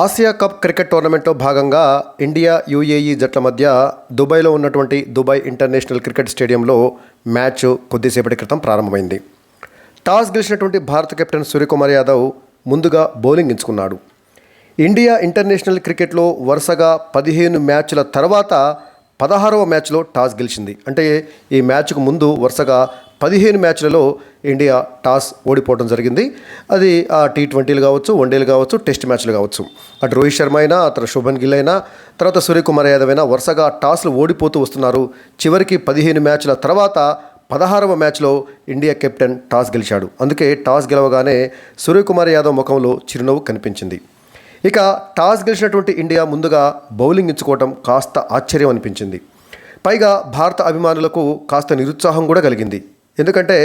Asia cup cricket టోర్నమెంట్లో భాగంగా India UAE జట్ల మధ్య దుబాయ్లో ఉన్నటువంటి దుబాయ్ ఇంటర్నేషనల్ క్రికెట్ స్టేడియంలో మ్యాచ్ కొద్దిసేపటి క్రితం ప్రారంభమైంది. టాస్ గెలిచినటువంటి భారత కెప్టెన్ సూర్యకుమార్ యాదవ్ ముందుగా బౌలింగ్ ఎంచుకున్నాడు. ఇండియా ఇంటర్నేషనల్ క్రికెట్లో వరుసగా పదిహేను మ్యాచ్ల తర్వాత పదహారవ మ్యాచ్లో టాస్ గెలిచింది. అంటే ఈ మ్యాచ్కు ముందు వరుసగా పదిహేను మ్యాచ్లలో ఇండియా టాస్ ఓడిపోవడం జరిగింది. అది ఆ టీ ట్వంటీలు కావచ్చు వన్డేలు కావచ్చు టెస్ట్ మ్యాచ్లు కావచ్చు. అటు రోహిత్ శర్మ అయినా అతను శుభన్ గిల్ అయినా తర్వాత సూర్యకుమార్ యాదవ్ అయినా వరుసగా టాస్లు ఓడిపోతూ వస్తున్నారు. చివరికి పదిహేను మ్యాచ్ల తర్వాత పదహారవ మ్యాచ్లో ఇండియా కెప్టెన్ టాస్ గెలిచాడు. అందుకే టాస్ గెలవగానే సూర్యకుమార్ యాదవ్ ముఖంలో చిరునవ్వు కనిపించింది. ఇక టాస్ గెలిచినటువంటి ఇండియా ముందుగా బౌలింగ్ ఎంచుకోవటం కాస్త ఆశ్చర్యం అనిపించింది. పైగా భారత అభిమానులకు కాస్త నిరుత్సాహం కూడా కలిగింది. ఎందుకంటే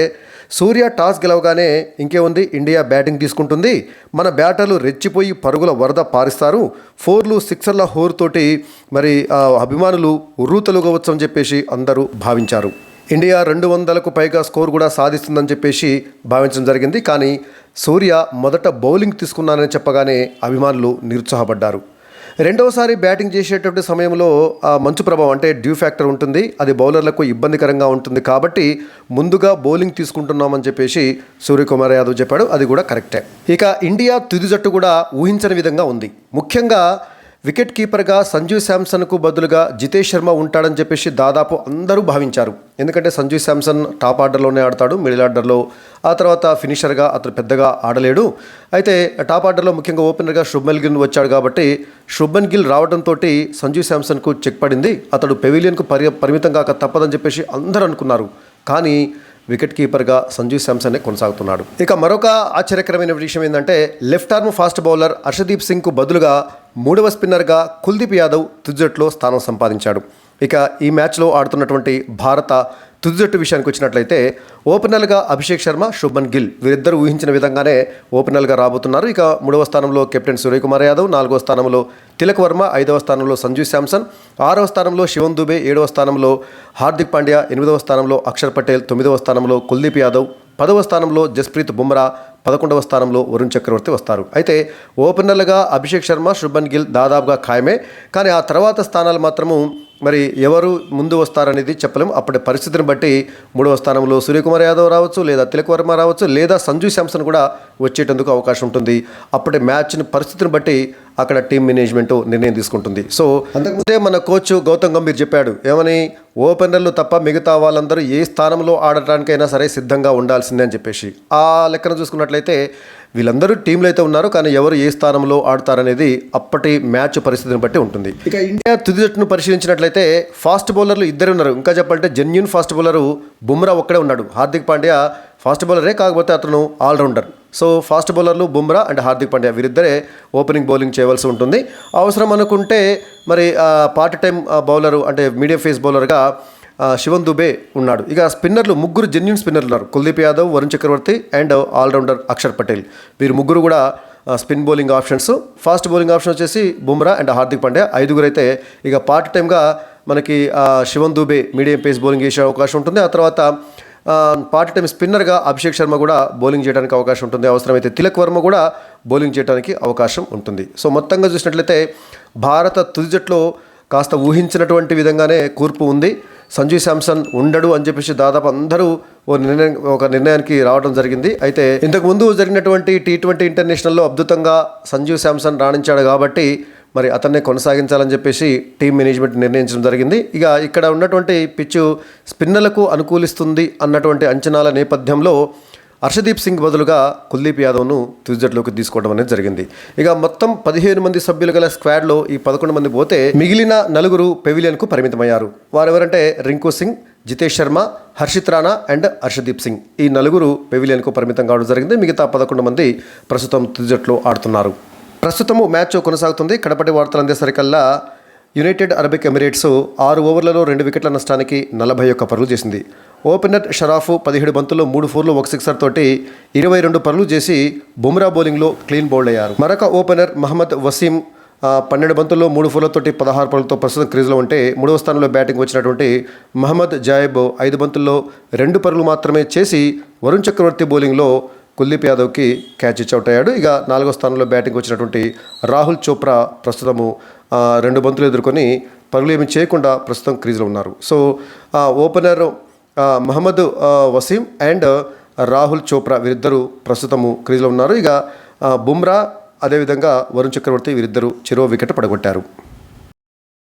సూర్య టాస్ గెలవగానే ఇంకేముంది? ఇండియా బ్యాటింగ్ తీసుకుంటుంది. మన బ్యాటర్లు రెచ్చిపోయి పరుగుల వరద పారిస్తారు. ఫోర్లు సిక్సర్ల హోరుతోటి మరి అభిమానులు ఉర్రూతలుగవచ్చు అని చెప్పేసి అందరూ భావించారు. ఇండియా రెండు వందలకు పైగా స్కోర్ కూడా సాధిస్తుందని చెప్పేసి భావించడం జరిగింది. కానీ సూర్య మొదట బౌలింగ్ తీసుకున్నానని చెప్పగానే అభిమానులు నిరుత్సాహపడ్డారు. రెండవసారి బ్యాటింగ్ చేసేటువంటి సమయంలో ఆ మంచు ప్రభావం అంటే డ్యూ ఫ్యాక్టర్ ఉంటుంది. అది బౌలర్లకు ఇబ్బందికరంగా ఉంటుంది కాబట్టి ముందుగా బౌలింగ్ తీసుకుంటున్నామని చెప్పేసి సూర్యకుమార్ యాదవ్ చెప్పాడు. అది కూడా కరెక్టే. ఇక ఇండియా తుది జట్టు కూడా ఊహించని విధంగా ఉంది. ముఖ్యంగా వికెట్ కీపర్గా సంజు శాంసన్కు బదులుగా జితేష్ శర్మ ఉంటాడని చెప్పేసి దాదాపు అందరూ భావించారు. ఎందుకంటే సంజు శాంసన్ టాప్ ఆర్డర్లోనే ఆడతాడు మిడిల్ ఆర్డర్లో ఆ తర్వాత ఫినిషర్గా అతను పెద్దగా ఆడలేడు. అయితే టాప్ ఆర్డర్లో ముఖ్యంగా ఓపెనర్గా శుభ్మన్ గిల్ వచ్చాడు కాబట్టి శుభ్మన్ గిల్ రావడంతో సంజు శాంసన్కు చెక్ పడింది. అతడు పెవిలియన్కు పరి పరిమితం కాక తప్పదని చెప్పేసి అందరూ అనుకున్నారు. కానీ వికెట్ కీపర్గా సంజీవ్ శాంసనే కొనసాగుతున్నాడు. ఇక మరొక ఆశ్చర్యకరమైన విషయం ఏంటంటే left arm fast bowler Harshdeep సింగ్కు బదులుగా మూడవ స్పిన్నర్గా కుల్దీప్ యాదవ్ తుది జట్టులో స్థానం సంపాదించాడు. ఇక ఈ మ్యాచ్లో ఆడుతున్నటువంటి భారత తుది జట్టు విషయానికి వచ్చినట్లయితే ఓపెనర్గా అభిషేక్ శర్మ శుభన్ గిల్ వీరిద్దరు ఊహించిన విధంగానే ఓపెనర్గా రాబోతున్నారు. ఇక మూడవ స్థానంలో కెప్టెన్ సూర్యకుమార్ యాదవ్ నాలుగవ స్థానంలో తిలక్ వర్మ ఐదవ స్థానంలో సంజు శాంసన్ ఆరవ స్థానంలో శివన్ దుబే ఏడవ స్థానంలో హార్దిక్ పాండ్యా ఎనిమిదవ స్థానంలో అక్షర్ పటేల్ తొమ్మిదవ స్థానంలో కుల్దీప్ యాదవ్ పదవ స్థానంలో జస్ప్రీత్ బుమ్రా పదకొండవ స్థానంలో వరుణ్ చక్రవర్తి వస్తారు. అయితే ఓపెనర్లుగా అభిషేక్ శర్మ శుభన్ గిల్ దాదాపుగా ఖాయమే. కానీ ఆ తర్వాత స్థానాలు మాత్రము మరి ఎవరు ముందు వస్తారనేది చెప్పలేం అప్పటి పరిస్థితిని బట్టి మూడవ స్థానంలో సూర్యకుమార్ యాదవ్ రావచ్చు లేదా తిలక్ వర్మ రావచ్చు లేదా సంజు శాంసన్ కూడా వచ్చేటందుకు అవకాశం ఉంటుంది. అప్పటి మ్యాచ్ని పరిస్థితిని బట్టి అక్కడ టీం మేనేజ్మెంట్ నిర్ణయం తీసుకుంటుంది. సో అంతకుముందే మన కోచ్ గౌతమ్ గంభీర్ చెప్పాడు ఏమని? ఓపెనర్లు తప్ప మిగతా వాళ్ళందరూ ఏ స్థానంలో ఆడటానికైనా సరే సిద్ధంగా ఉండాల్సిందే అని చెప్పేసి. ఆ లెక్కన చూసుకున్నట్లయితే వీళ్ళందరూ టీంలో అయితే ఉన్నారు కానీ ఎవరు ఏ స్థానంలో ఆడతారనేది అప్పటి మ్యాచ్ పరిస్థితిని బట్టి ఉంటుంది. ఇక ఇండియా తుది జట్టును పరిశీలించినట్లయితే ఫాస్ట్ బౌలర్లు ఇద్దరు ఉన్నారు. ఇంకా చెప్పాలంటే జెన్యున్ ఫాస్ట్ బౌలరు బుమ్రా ఒక్కడే ఉన్నాడు. హార్దిక్ పాండ్యా ఫాస్ట్ బౌలరే కాకపోతే అతను ఆల్రౌండర్. సో ఫాస్ట్ బౌలర్లు బుమ్రా అండ్ హార్దిక్ పాండ్యా వీరిద్దరే ఓపెనింగ్ బౌలింగ్ చేయవలసి ఉంటుంది. అవసరం అనుకుంటే మరి పార్ట్ టైం బౌలరు అంటే మీడియం ఫేస్ బౌలర్గా శివన్ దుబే ఉన్నాడు. ఇక స్పిన్నర్లు ముగ్గురు జెన్యున్ స్పిన్నర్లు ఉన్నారు. Kuldeep Yadav Varun Chakravarthy and all rounder Axar Patel. వీరు ముగ్గురు కూడా spin bowling options. Fast bowling option వచ్చేసి బుమ్రా అండ్ హార్దిక్ పాండ్యా. ఐదుగురు అయితే ఇక పార్ట్ టైంగా మనకి Shivam Dube medium pace bowling చేసే అవకాశం ఉంటుంది. ఆ తర్వాత పార్ట్ టైం స్పిన్నర్గా అభిషేక్ శర్మ కూడా బౌలింగ్ చేయడానికి అవకాశం ఉంటుంది. అవసరమైతే తిలక్ వర్మ కూడా బౌలింగ్ చేయడానికి అవకాశం ఉంటుంది. సో మొత్తంగా చూసినట్లయితే భారత తుది జట్లో కాస్త ఊహించినటువంటి విధంగానే కూర్పు ఉంది. సంజయ్ శాంసన్ ఉండడు అని చెప్పేసి దాదాపు అందరూ ఓ నిర్ణయం ఒక నిర్ణయానికి రావడం జరిగింది. అయితే ఇంతకుముందు జరిగినటువంటి టీ ట్వంటీ ఇంటర్నేషనల్లో అద్భుతంగా సంజీవ్ శాంసన్ రాణించాడు కాబట్టి మరి అతన్నే కొనసాగించాలని చెప్పేసి టీం మేనేజ్మెంట్ నిర్ణయించడం జరిగింది. ఇక ఇక్కడ ఉన్నటువంటి పిచ్చు స్పిన్నర్లకు అనుకూలిస్తుంది అన్నటువంటి అంచనాల నేపథ్యంలో హర్షదీప్ సింగ్ బదులుగా కుల్దీప్ యాదవ్ను తుదిజట్లోకి తీసుకోవడం అనేది జరిగింది. ఇక మొత్తం పదిహేను మంది సభ్యులు గల స్క్వాడ్లో ఈ పదకొండు మంది పోతే మిగిలిన నలుగురు పెవిలియన్కు పరిమితమయ్యారు. వారెవరంటే రింకు సింగ్ జితేష్ శర్మ హర్షిత్ రాణా అండ్ హర్షదీప్ సింగ్. ఈ నలుగురు పెవిలియన్కు పరిమితం కావడం జరిగింది. మిగతా పదకొండు మంది ప్రస్తుతం తుదిజట్లో ఆడుతున్నారు. ప్రస్తుతము మ్యాచ్ కొనసాగుతుంది. కడపటి వార్తలు అందేసరికల్లా యునైటెడ్ అరబిక్ ఎమిరేట్స్ ఆరు ఓవర్లలో రెండు వికెట్ల నష్టానికి నలభై ఒక్క పరులు చేసింది. ఓపెనర్ షరాఫ్ పదిహేడు బంతుల్లో మూడు ఫోర్లు ఒక సిక్సర్ తోటి ఇరవై రెండు పరులు చేసి బుమ్రా బౌలింగ్లో క్లీన్ బౌల్డ్ అయ్యారు. మరొక ఓపెనర్ మహమ్మద్ వసీం పన్నెండు బంతుల్లో మూడు ఫోర్లతోటి పదహారు పరులతో ప్రస్తుతం క్రీజ్లో ఉంటే మూడవ స్థానంలో బ్యాటింగ్ వచ్చినటువంటి మహమ్మద్ జాయబ్ ఐదు బంతుల్లో రెండు పరుగులు మాత్రమే చేసి వరుణ్ చక్రవర్తి బౌలింగ్లో కుల్దీప్ యాదవ్కి క్యాచ్ ఇచ్చి అవుట్ అయ్యాడు. ఇక నాలుగో స్థానంలో బ్యాటింగ్ వచ్చినటువంటి రాహుల్ చోప్రా ప్రస్తుతము రెండు బంతులు ఎదుర్కొని పరుగులు ఏమి చేయకుండా ప్రస్తుతం క్రీజ్లో ఉన్నారు. So opener Mohammad Waseem and Rahul Chopra వీరిద్దరూ ప్రస్తుతము క్రీజ్లో ఉన్నారు. ఇక బుమ్రా అదేవిధంగా వరుణ్ చక్రవర్తి వీరిద్దరూ చెరో వికెట్ పడగొట్టారు.